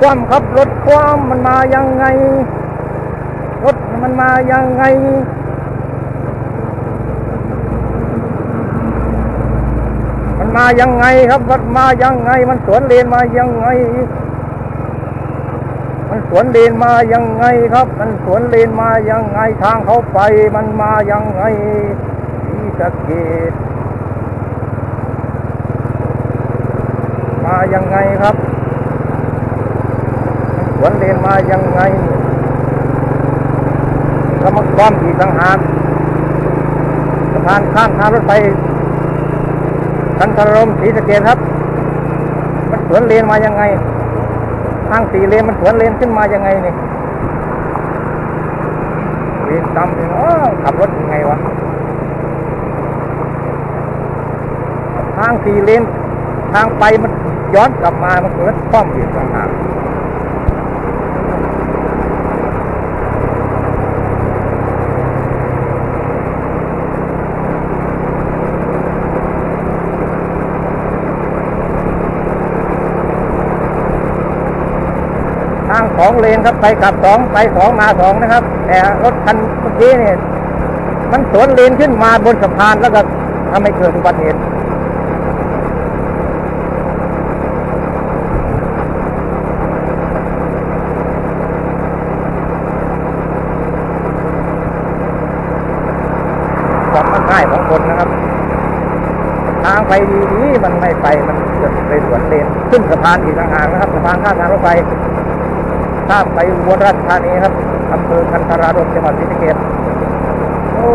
ความครับรถความมันมายังไง รถมันมายังไงมันมายังไงครับรถมายังไง มันสวนเลนมายังไง มันสวนเลนมายังไงครับ มันสวนเลนมายังไงทางเขาไป มันมายังไงที่สะเกดมายังไงครับ วนเลนมายังไงแล้วมาความอีกต่างหากสะพานข้ามทางรถไฟกันทรมศรีสะเกดครับ มันสวนเลนมายังไง ทางสี่เลนมันสวนเลนขึ้นมายังไงนี่วีนตำถึงอ๋อขับรถยังไงวะทางสี่เลนทางไปมันย้อนกลับมามันเกิดคว่ำอีกต่างหาก สองเลนครับไปกลับสองไปสองมาสองนะครับ แต่รถคันเมื่อกี้เนี่ยมันสวนเลนขึ้นมาบนสะพานแล้วก็ทำให้เกิดอุบัติเหตุความมันง่ายของคนนะครับ ทางไปดีๆมันไม่ไปมันเกิดไปสวนเลน ขึ้นสะพานอีกต่างหากนะครับสะพานข้ามทางรถไฟ ข้ามไปอุบลราชธานีครับอำเภอคันธารารมจังหวัดศรีสะเกษโอ้